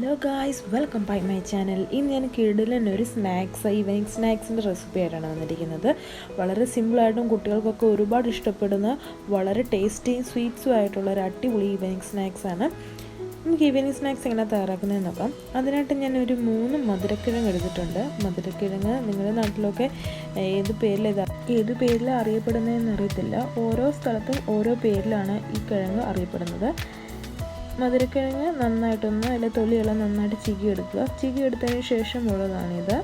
Guys welcome by my channel ഇന്ന് ഞാൻ കിഡിലിന് ഒരു സ്നാക്സ് ഈവനിങ് സ്നാക്സിന്റെ റെസിപ്പി ആയിട്ടാണ് വന്നിരിക്കുന്നത്. വളരെ സിമ്പിളായിട്ടും കുട്ടികൾക്കൊക്കെ ഒരുപാട് ഇഷ്ടപ്പെടുന്ന വളരെ ടേസ്റ്റിയും സ്വീറ്റ്സും ആയിട്ടുള്ള ഒരു അടിപൊളി ഈവനിങ് സ്നാക്സ് ആണ്. നമുക്ക് ഈവനിങ് സ്നാക്സ് എങ്ങനെ തയ്യാറാക്കുന്നതെന്ന് നോക്കാം. അതിനായിട്ട് ഞാൻ ഒരു മൂന്ന് മധുരക്കിഴങ്ങ് എടുത്തിട്ടുണ്ട്. മധുരക്കിഴങ്ങ് നിങ്ങളുടെ നാട്ടിലൊക്കെ ഏത് പേരിൽ ഇതാ ഏത് പേരിൽ അറിയപ്പെടുന്നതെന്ന് അറിയത്തില്ല. ഓരോ സ്ഥലത്തും ഓരോ പേരിലാണ് ഈ കിഴങ്ങ് അറിയപ്പെടുന്നത്. മധുരക്കിഴങ്ങ് നന്നായിട്ടൊന്ന് അതിലെ തൊലിയെല്ലാം നന്നായിട്ട് ചികി എടുക്കുക ചികി എടുത്തതിന് ശേഷം ഉള്ളതാണിത്.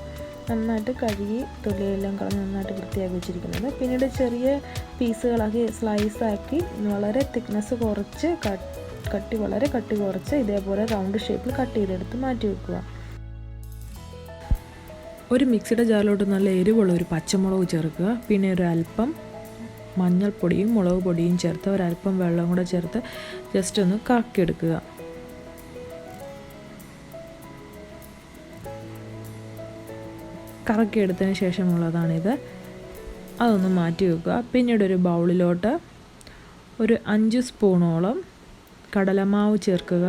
നന്നായിട്ട് കഴുകി തൊലിയെല്ലാം കളഞ്ഞ് നന്നായിട്ട് വൃത്തിയാക്കി വെച്ചിരിക്കുന്നത്. പിന്നീട് ചെറിയ പീസുകളാക്കി സ്ലൈസാക്കി വളരെ തിക്നെസ് കുറച്ച് കട്ടി വളരെ കട്ടി കുറച്ച് ഇതേപോലെ റൗണ്ട് ഷേപ്പിൽ കട്ട് ചെയ്തെടുത്ത് മാറ്റി വെക്കുക. ഒരു മിക്സിയുടെ ജാറിലോട്ട് നല്ല എരിവുള്ള ഒരു പച്ചമുളക് ചേർക്കുക. പിന്നെ ഒരു അല്പം മഞ്ഞൾപ്പൊടിയും മുളക് പൊടിയും ചേർത്ത് ഒരല്പം വെള്ളം കൂടെ ചേർത്ത് ജസ്റ്റ് ഒന്ന് കറക്കിയെടുക്കുക. കറക്കിയെടുത്തതിന് ശേഷമുള്ളതാണിത്. അതൊന്ന് മാറ്റി വെക്കുക. പിന്നീട് ഒരു ബൗളിലോട്ട് ഒരു അഞ്ച് സ്പൂണോളം കടലമാവ് ചേർക്കുക.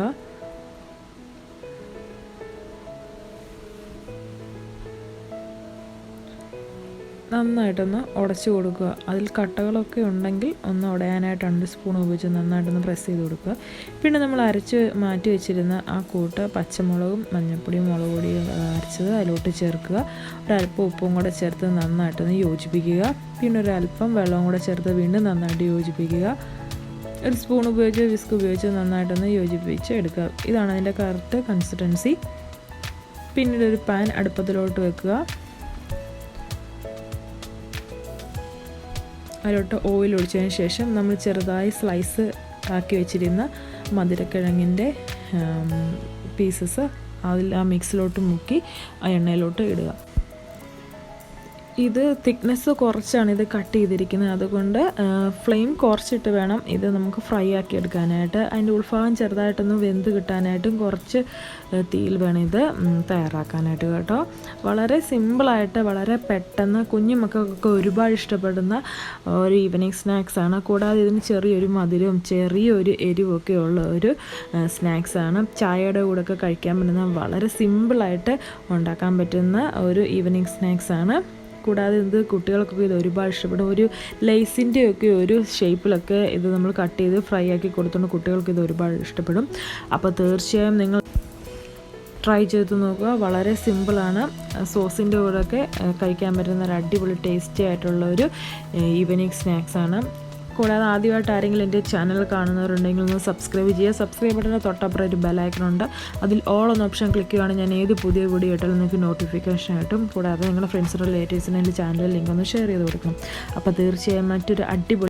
നന്നായിട്ടൊന്ന് ഉടച്ചു കൊടുക്കുക. അതിൽ കട്ടകളൊക്കെ ഉണ്ടെങ്കിൽ ഒന്ന് ഉടയാനായിട്ട് രണ്ട് സ്പൂൺ ഉപയോഗിച്ച് നന്നായിട്ടൊന്ന് പ്രസ് ചെയ്ത് കൊടുക്കുക. പിന്നെ നമ്മൾ അരച്ച് മാറ്റി വെച്ചിരുന്ന ആ കൂട്ട് പച്ചമുളകും മഞ്ഞൾപ്പൊടിയും മുളക് പൊടിയും അരച്ചത് അതിലോട്ട് ചേർക്കുക. ഒരല്പം ഉപ്പും കൂടെ ചേർത്ത് നന്നായിട്ടൊന്ന് യോജിപ്പിക്കുക. പിന്നെ ഒരല്പം വെള്ളവും കൂടെ ചേർത്ത് വീണ്ടും നന്നായിട്ട് യോജിപ്പിക്കുക. ഒരു സ്പൂൺ ഉപയോഗിച്ച് വിസ്ക് ഉപയോഗിച്ച് നന്നായിട്ടൊന്ന് യോജിപ്പിച്ച് എടുക്കുക. ഇതാണ് അതിന്റെ കറക്റ്റ് കൺസിസ്റ്റൻസി പിന്നീട് ഒരു പാൻ അടുപ്പത്തിലോട്ട് വെക്കുക. അതിലോട്ട് ഓയിൽ ഒഴിച്ചതിന് ശേഷം നമ്മൾ ചെറുതായി സ്ലൈസ് ആക്കി വെച്ചിരുന്ന മധുരക്കിഴങ്ങിന്റെ പീസസ് അതിൽ ആ മിക്സിലോട്ട് മുക്കി ആ എണ്ണയിലോട്ട് ഇടുക. ഇത് തിക്നെസ് കുറച്ചാണ് ഇത് കട്ട് ചെയ്തിരിക്കുന്നത്. അതുകൊണ്ട് ഫ്ലെയിം കുറച്ചിട്ട് വേണം ഇത് നമുക്ക് ഫ്രൈ ആക്കി എടുക്കാനായിട്ട്. അതിന്റെ ഉൾഭാഗം ചെറുതായിട്ടൊന്ന് വെന്ത് കിട്ടാനായിട്ടും കുറച്ച് തീയിൽ വേണം ഇത് തയ്യാറാക്കാനായിട്ട് കേട്ടോ. വളരെ സിമ്പിളായിട്ട് വളരെ പെട്ടെന്ന് കുഞ്ഞു മക്കൾക്കൊക്കെ ഒരുപാട് ഇഷ്ടപ്പെടുന്ന ഒരു ഈവനിങ് സ്നാക്സാണ് കൂടാതെ ഇതിന് ചെറിയൊരു മധുരവും ചെറിയൊരു എരിവൊക്കെ ഉള്ള ഒരു സ്നാക്സാണ് ചായയുടെ കൂടെയൊക്കെ കഴിക്കാൻ പറ്റുന്ന വളരെ സിമ്പിളായിട്ട് ഉണ്ടാക്കാൻ പറ്റുന്ന ഒരു ഈവനിങ് സ്നാക്സാണ് കൂടാതെ ഇത് കുട്ടികൾക്കൊക്കെ ഇത് ഒരുപാട് ഇഷ്ടപ്പെടും. ഒരു ലേസിന്റെ ഒക്കെ ഒരു ഷേപ്പിലൊക്കെ ഇത് നമ്മൾ കട്ട് ചെയ്ത് ഫ്രൈ ആക്കി കൊടുത്തുകൊണ്ട് കുട്ടികൾക്ക് ഇത് ഒരുപാട് ഇഷ്ടപ്പെടും. അപ്പോൾ തീർച്ചയായും നിങ്ങൾ ട്രൈ ചെയ്ത് നോക്കുക. വളരെ സിമ്പിളാണ്. സോസിന്റെ കൂടെയൊക്കെ കഴിക്കാൻ പറ്റുന്ന ഒരു അടിപൊളി ടേസ്റ്റി ആയിട്ടുള്ള ഒരു ഈവനിങ് സ്നാക്സാണ്. കൂടാതെ ആദ്യമായിട്ട് ആരെങ്കിലും എന്റെ ചാനൽ കാണുന്നവരുണ്ടെങ്കിൽ ഒന്ന് സബ്സ്ക്രൈബ് ചെയ്യുക. സബ്സ്ക്രൈബ് ബട്ടന്റെ തൊട്ടപ്പുറം ഒരു ബെലൈക്കൺ ഉണ്ട്. അതിൽ ഓൾ എന്ന ഓപ്ഷൻ ക്ലിക്ക് ചെയ്യുകയാണെങ്കിൽ ഞാൻ ഏത് പുതിയ വീഡിയോ ഇട്ടാലും നിങ്ങൾക്ക് നോട്ടിഫിക്കേഷൻ ആയിട്ടും കൂടാതെ നിങ്ങളുടെ ഫ്രണ്ട്സിന്റെ റിലേറ്റീവ്സിന് എന്റെ ചാനലിൽ ലിങ്ക് ഒന്ന് ഷെയർ ചെയ്ത് കൊടുക്കണം. അപ്പോൾ തീർച്ചയായും മറ്റൊരു അടിപൊളി